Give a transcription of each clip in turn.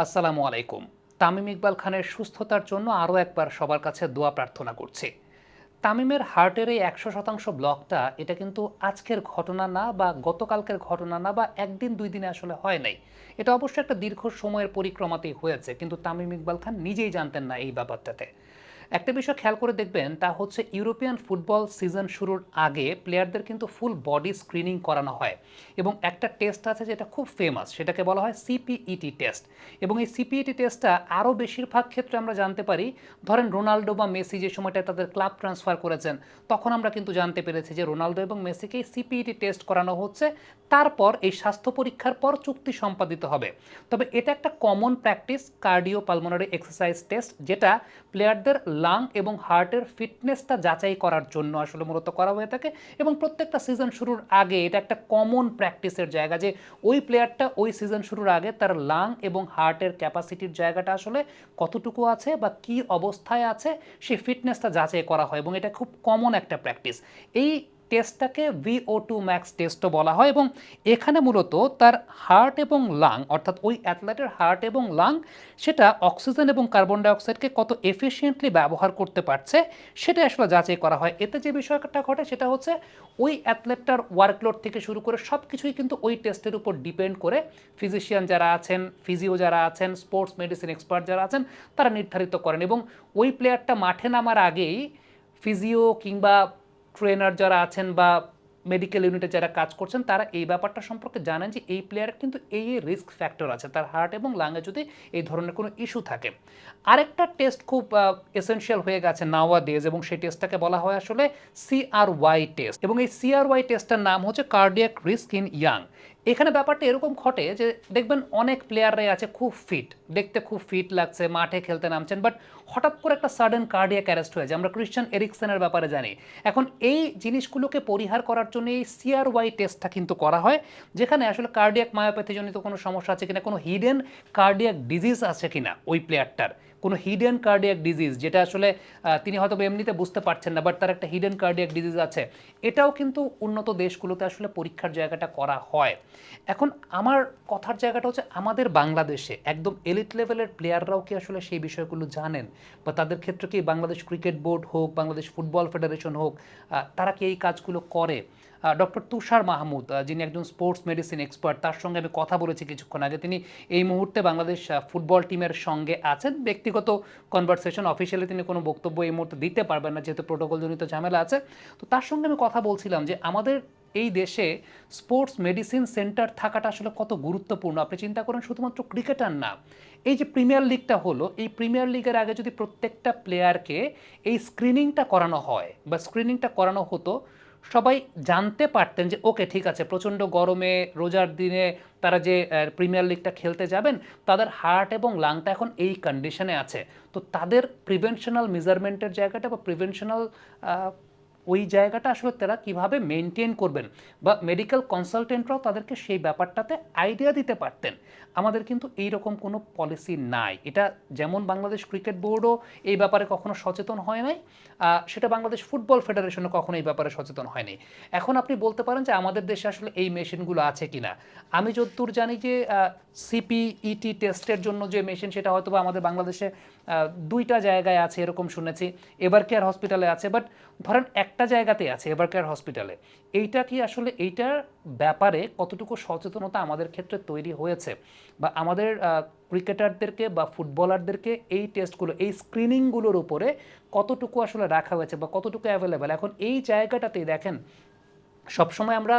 আসসালামু আলাইকুম। তামিম ইকবাল খানের সুস্থতার জন্য আরও একবার সবার কাছে দোয়া প্রার্থনা করছি। তামিমের হার্টের এই একশো শতাংশ ব্লকটা, এটা কিন্তু আজকের ঘটনা না বা গতকালকের ঘটনা না বা একদিন দুই দিনে আসলে হয় নাই। এটা অবশ্যই একটা দীর্ঘ সময়ের পরিক্রমাতেই হয়েছে, কিন্তু তামিম ইকবাল খান নিজেই জানতেন না এই ব্যাপারটাতে। একটা বিষয় খেয়াল করে দেখবেন, তা হচ্ছে ইউরোপিয়ান ফুটবল সিজন শুরুর আগে প্লেয়ারদের কিন্তু ফুল বডি স্ক্রিনিং করানো হয়। এবং একটা টেস্ট আছে যেটা খুব ফেমাস সেটাকে বলা হয় সিপিইটি টেস্ট এবং এই সিপিইটি টেস্টটা আরও বেশিরভাগ ক্ষেত্রে আমরা জানতে পারি, ধরেন রোনাল্ডো বা মেসি যে সময়টা তাদের ক্লাব ট্রান্সফার করেছেন, তখন আমরা কিন্তু জানতে পেরেছি যে রোনাল্ডো এবং মেসিকে সিপিইটি টেস্ট করানো হচ্ছে, তারপর এই স্বাস্থ্য পরীক্ষার পর চুক্তি সম্পাদিত হবে। তবে এটা একটা common practice cardio pulmonary exercise test যেটা প্লেয়ারদের লাং এবং হার্টের ফিটনেসটা যাচাই করার জন্য আসলে মূলত করা হয়ে থাকে এবং প্রত্যেকটা সিজন শুরুর আগে এটা একটা কমন প্র্যাকটিসের জায়গা যে ওই প্লেয়ারটা ওই সিজন শুরুর আগে তার লাং এবং হার্টের ক্যাপাসিটির জায়গাটা আসলে কতটুকু আছে বা কি অবস্থায় আছে, সেই ফিটনেসটা যাচাই করা হয় এবং এটা খুব কমন একটা প্র্যাকটিস এই টেস্টটাকে ভিও টু ম্যাক্স টেস্টও বলা হয় এবং এখানে মূলত তার হার্ট এবং লাং অর্থাৎ ওই অ্যাথলেটের হার্ট এবং লাং সেটা অক্সিজেন এবং কার্বন ডাইঅক্সাইডকে কত এফিসিয়েন্টলি ব্যবহার করতে পারছে সেটা আসলে যাচাই করা হয়। এতে যে বিষয়টা ঘটে সেটা হচ্ছে ওই অ্যাথলেটটার ওয়ার্কলোড থেকে শুরু করে সব কিছুই কিন্তু ওই টেস্টের উপর ডিপেন্ড করে ফিজিশিয়ান যারা আছেন ফিজিও যারা আছেন স্পোর্টস মেডিসিন এক্সপার্ট যারা আছেন, তারা নির্ধারিত করেন এবং ওই প্লেয়ারটা মাঠে নামার আগেই ফিজিও কিংবা ট্রেনার যারা আছেন বা মেডিকেল ইউনিটে যারা কাজ করছেন, তারা এই ব্যাপারটা সম্পর্কে জানেন যে এই প্লেয়ারের কিন্তু এই রিস্ক ফ্যাক্টর আছে। তার হার্ট এবং লাঙে যদি এই ধরনের কোনো ইস্যু থাকে। আরেকটা টেস্ট খুব এসেনশিয়াল হয়ে গেছে নাওয়া দেজ এবং সেই টেস্টটাকে বলা হয় আসলে সিআরওয়াই টেস্ট এবং এই সিআরওয়াই টেস্টটার নাম হচ্ছে কার্ডিয়াক রিস্ক ইন ইয়াং এখানে ব্যাপারটা এরকম ঘটে যে দেখবেন অনেক প্লেয়াররাই আছে খুব ফিট দেখতে খুব ফিট লাগছে, মাঠে খেলতে নামছেন বাট হঠাৎ করে একটা সাডেন কার্ডিয়াক অ্যারেস্ট হয়ে যায় আমরা ক্রিশ্চিয়ান এরিকসনের ব্যাপারে জানি। এখন এই জিনিসগুলোকে পরিহার করার জন্য এই সিআরওয়াই টেস্টটা কিন্তু করা হয়, যেখানে আসলে কার্ডিয়াক মায়োপ্যাথিজনিত কোনো সমস্যা আছে কিনা, কোনো হিডেন কার্ডিয়াক ডিজিজ আছে কিনা ওই প্লেয়ারটার কোনো হিডেন কার্ডিয়াক ডিজিজ যেটা আসলে তিনি হয়তো এমনিতে বুঝতে পারছেন না বাট তার একটা হিডেন কার্ডিয়াক ডিজিজ আছে। এটাও কিন্তু উন্নত দেশগুলোতে আসলে পরীক্ষার জায়গাটা করা হয়। এখন আমার কথার জায়গাটা হচ্ছে আমাদের বাংলাদেশে একদম এলিট লেভেলের প্লেয়াররাও কি আসলে সেই বিষয়গুলো জানেন? বা তাদের ক্ষেত্রে কি বাংলাদেশ ক্রিকেট বোর্ড হোক, বাংলাদেশ ফুটবল ফেডারেশন হোক তারা কি এই কাজগুলো করে? ডক্টর তুষার মাহমুদ যিনি একজন স্পোর্টস মেডিসিন এক্সপার্ট তার সঙ্গে আমি কথা বলেছি কিছুক্ষণ আগে। তিনি এই মুহূর্তে বাংলাদেশ ফুটবল টিমের সঙ্গে আছেন। ব্যক্তিগত কনভারসেশন অফিসিয়ালি তিনি কোনো বক্তব্য এই মুহূর্তে দিতে পারবেন না, যেহেতু প্রোটোকলজনিত ঝামেলা আছে। তো তার সঙ্গে আমি কথা বলছিলাম যে আমাদের এই দেশে স্পোর্টস মেডিসিন সেন্টার থাকাটা আসলে কত গুরুত্বপূর্ণ? আপনি চিন্তা করেন, শুধুমাত্র ক্রিকেটার না, এই যে প্রিমিয়ার লিগটা হলো, এই প্রিমিয়ার লিগের আগে যদি প্রত্যেকটা প্লেয়ারকে এই স্ক্রিনিংটা করানো হয় বা স্ক্রিনিংটা করানো হতো, সবাই জানতে পারতেন যে, ওকে, ঠিক আছে, প্রচণ্ড গরমে রোজার দিনে তারা যে প্রিমিয়ার লিগটা খেলতে যাবেন, তাদের হার্ট এবং লাংটা এখন এই কন্ডিশনে আছে। তো তাদের প্রিভেনশনাল মেজারমেন্টের জায়গাটা বা প্রিভেনশনাল ওই জায়গাটা আসলে তারা কীভাবে মেনটেন করবেন বা মেডিকেল কনসালটেন্টরাও তাদেরকে সেই ব্যাপারটাতে আইডিয়া দিতে পারতেন। আমাদের কিন্তু এই রকম কোনো পলিসি নাই। এটা যেমন বাংলাদেশ ক্রিকেট বোর্ডও এই ব্যাপারে কখনো সচেতন হয় নাই সেটা বাংলাদেশ ফুটবল ফেডারেশনও কখনো এই ব্যাপারে সচেতন হয়নি। এখন আপনি বলতে পারেন যে আমাদের দেশে আসলে এই মেশিনগুলো আছে কিনা। আমি যতদূর জানি যে সিপিইটি টেস্টের জন্য যে মেশিন সেটা হয়তো আমাদের বাংলাদেশে দুইটা জায়গায় আছে, এরকম শুনেছি। এবার কেয়ার হসপিটালে আছে বাট ধরেন একটা জায়গাতে আছে, এবার কেয়ার হসপিটালে এইটা কি আসলে এইটার ব্যাপারে কতটুকু সচেতনতা আমাদের ক্ষেত্রে তৈরি হয়েছে? বা আমাদের ক্রিকেটারদেরকে বা ফুটবলারদেরকে এই টেস্টগুলো এই স্ক্রিনিংগুলোর উপরে কতটুকু আসলে রাখা হয়েছে বা কতটুকু অ্যাভেলেবেল এখন এই জায়গাটাতেই দেখেন, সবসময় আমরা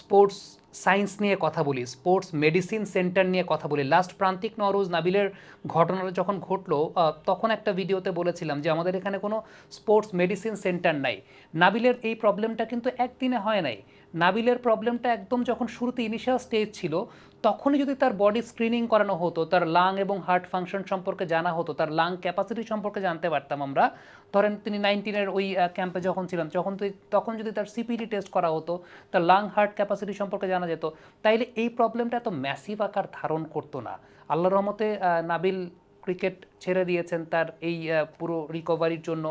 স্পোর্টস সায়েন্স নিয়ে কথা বলি, স্পোর্টস, মেডিসিন সেন্টার নিয়ে কথা বলি। লাস্ট প্রান্তিক নরোজ নাবিলের ঘটনাটা যখন ঘটলো তখন একটা ভিডিওতে বলেছিলাম যে আমাদের এখানে কোনো স্পোর্টস, মেডিসিন সেন্টার নাই। নাবিলের এই প্রবলেমটা কিন্তু একদিনে হয় নাই। নাবিলের প্রবলেমটা একদম যখন শুরুতে ইনিশিয়াল স্টেজ ছিল, তখনই যদি তার বডি স্ক্রিনিং করানো হতো, তার লাং এবং হার্ট ফাংশন সম্পর্কে জানা হতো, তার লাং ক্যাপাসিটি সম্পর্কে জানতে পারতাম আমরা, ধরেন তিনি নাইনটিনের ওই ক্যাম্পে যখন ছিলেন, যখন তখন যদি তার সিপিডি টেস্ট করা হতো, তার লাং হার্ট ক্যাপাসিটি সম্পর্কে জানা যেত, তাইলে এই প্রবলেমটা এত ম্যাসিভ আকার ধারণ করতো না। আল্লাহ রহমতে নাবিল ক্রিকেট ছেড়ে দিয়েছেন তার এই পুরো রিকভারির জন্য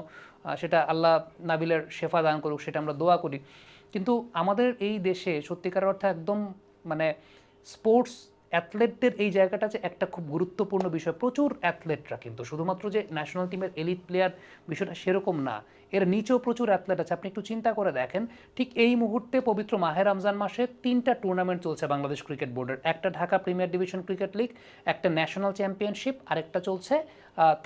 সেটা আল্লাহ নাবিলের শেফা দান করুক, সেটা আমরা দোয়া করি। কিন্তু আমাদের এই দেশে সত্যিকার অর্থে একদম মানে স্পোর্টস অ্যাথলেটদের এই জায়গাটা যে একটা খুব গুরুত্বপূর্ণ বিষয়। প্রচুর অ্যাথলেটরা কিন্তু, শুধুমাত্র যে ন্যাশনাল টিমের এলিট প্লেয়ার বিষয়টা সেরকম না, এর নিচেও প্রচুর অ্যাথলেট আছে। আপনি একটু চিন্তা করে দেখেন, ঠিক এই মুহূর্তে পবিত্র মাহে রমজান মাসে তিনটা টুর্নামেন্ট চলছে বাংলাদেশ ক্রিকেট বোর্ডের একটা Dhaka premier division cricket league একটা ন্যাশনাল চ্যাম্পিয়নশিপ আরেকটা চলছে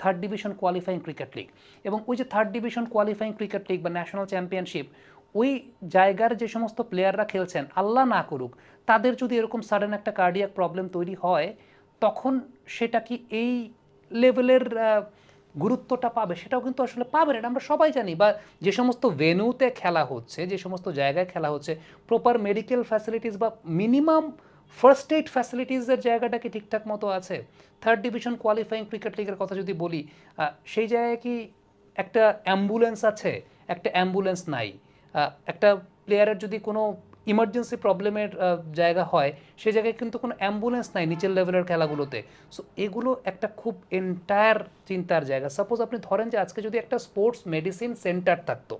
third division qualifying cricket league এবং ওই যে third division qualifying cricket league বা ন্যাশনাল চ্যাম্পিয়নশিপ ওই জায়গার যে সমস্ত প্লেয়াররা খেলছেন, আল্লাহ না করুক, তাদের যদি এরকম সাডেন একটা কার্ডিয়াক প্রবলেম তৈরি হয়, তখন সেটা কি এই লেভেলের গুরুত্বটা পাবে? সেটাও কিন্তু আসলে পাবে না। আমরা সবাই জানি। বা যে সমস্ত ভেন্যুতে খেলা হচ্ছে, যে সমস্ত জায়গায় খেলা হচ্ছে প্রপার মেডিকেল ফ্যাসিলিটিস বা মিনিমাম ফার্স্ট এইড ফ্যাসিলিটিসের জায়গাটা কি ঠিকঠাক মতো আছে? থার্ড ডিভিশন কোয়ালিফাইং ক্রিকেট লিগের কথা যদি বলি সেই জায়গায় কি একটা অ্যাম্বুলেন্স আছে? একটা অ্যাম্বুলেন্স নাই। একটা প্লেয়ারের যদি কোনো ইমার্জেন্সি প্রবলেমের জায়গা হয়, সে জায়গায় কিন্তু কোনো অ্যাম্বুলেন্স নাই নিচের লেভেলের খেলাগুলোতে। সো এগুলো একটা খুব এন্টায়ার চিন্তার জায়গা। সাপোজ আপনি ধরেন যে আজকে যদি একটা স্পোর্টস মেডিসিন সেন্টার থাকতো,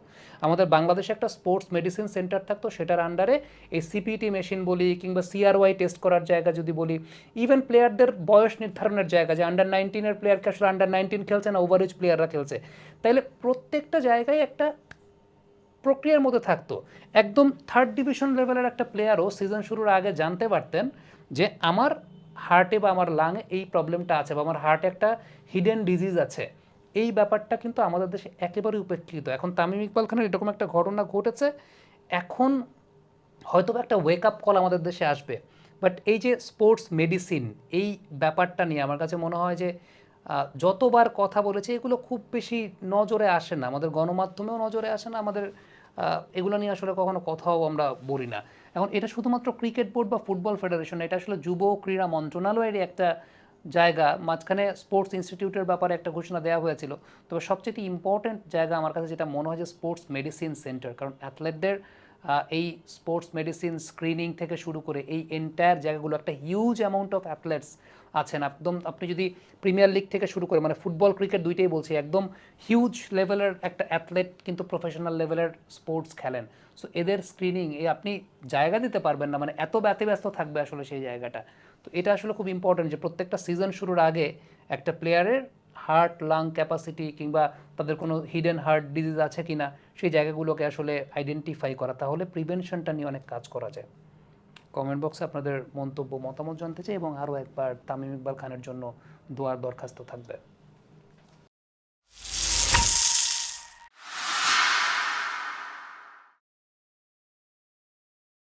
আমাদের বাংলাদেশে একটা স্পোর্টস মেডিসিন সেন্টার থাকতো, সেটার আন্ডারে এই সিপিটি মেশিন বলি কিংবা সিআরওয়াই টেস্ট করার জায়গা যদি বলি ইভেন প্লেয়ারদের বয়স নির্ধারণের জায়গা, যে আন্ডার নাইনটিনের প্লেয়ারকে আসলে আন্ডার নাইনটিন খেলছে না ওভারেজ প্লেয়াররা খেলছে। তাইলে প্রত্যেকটা জায়গায় একটা প্রক্রিয়ার মধ্যে থাকতো। একদম থার্ড ডিভিশন লেভেলের একটা প্লেয়ারও সিজন শুরুর আগে জানতে পারতেন যে আমার হার্টে বা আমার লাংয়ে এই প্রবলেমটা আছে বা আমার হার্টে একটা হিডেন ডিজিজ আছে। এই ব্যাপারটা কিন্তু আমাদের দেশে একেবারে উপেক্ষিত। এখন তামিম ইকবাল খানের এরকম একটা ঘটনা ঘটেছে। এখন হয়তো একটা ওয়েক আপ কল আমাদের দেশে আসবে। বাট এই যে স্পোর্টস মেডিসিন এই ব্যাপারটা নিয়ে আমার কাছে মনে হয় যে যতবার কথা বলেছে এগুলো খুব বেশি নজরে আসে না। আমাদের গণমাধ্যমেও নজরে আসে না, আমাদের এগুলো নিয়ে আসলে কখনো কথাও আমরা বলি না। এখন এটা শুধুমাত্র ক্রিকেট বোর্ড বা ফুটবল ফেডারেশন এটা আসলে যুব ক্রীড়া মন্ত্রণালয়ের একটা জায়গা, মাঝখানে স্পোর্টস ইনস্টিটিউটের ব্যাপারে একটা ঘোষণা দেওয়া হয়েছিল। তবে সবচেয়ে ইম্পর্ট্যান্ট জায়গা আমার কাছে যেটা মনে হয় যে স্পোর্টস মেডিসিন সেন্টার, কারণ অ্যাথলেটদের এই স্পোর্টস মেডিসিন স্ক্রিনিং থেকে শুরু করে এই এন্টায়ার জায়গাগুলো একটা হিউজ অ্যামাউন্ট অফ অ্যাথলেটস আছেন। একদম আপনি যদি প্রিমিয়ার লিগ থেকে শুরু করে মানে ফুটবল ক্রিকেট দুইটাই বলছি, একদম হিউজ লেভেলের একটা অ্যাথলেট কিন্তু প্রফেশনাল লেভেলের স্পোর্টস খেলেন। সো এদের স্ক্রিনিং এ আপনি জায়গা দিতে পারবেন না মানে এত ব্যতিব্যস্ত থাকবে আসলে সেই জায়গাটা। তো এটা আসলে খুব ইম্পর্টেন্ট যে প্রত্যেকটা সিজন শুরুর আগে একটা প্লেয়ারের হার্ট, লাং ক্যাপাসিটি কিংবা তাদের কোনো হিডেন হার্ট ডিজিজ আছে কি না সেই জায়গাগুলোকে আসলে আইডেন্টিফাই করা। তাহলে প্রিভেনশনটা নিয়ে অনেক কাজ করা যায়। কমেন্ট বক্সে আপনাদের মন্তব্য, মতামত জানতে চাই এবং আরও একবার তামিম ইকবাল খানের জন্য দোয়ার দরখাস্ত থাকবে।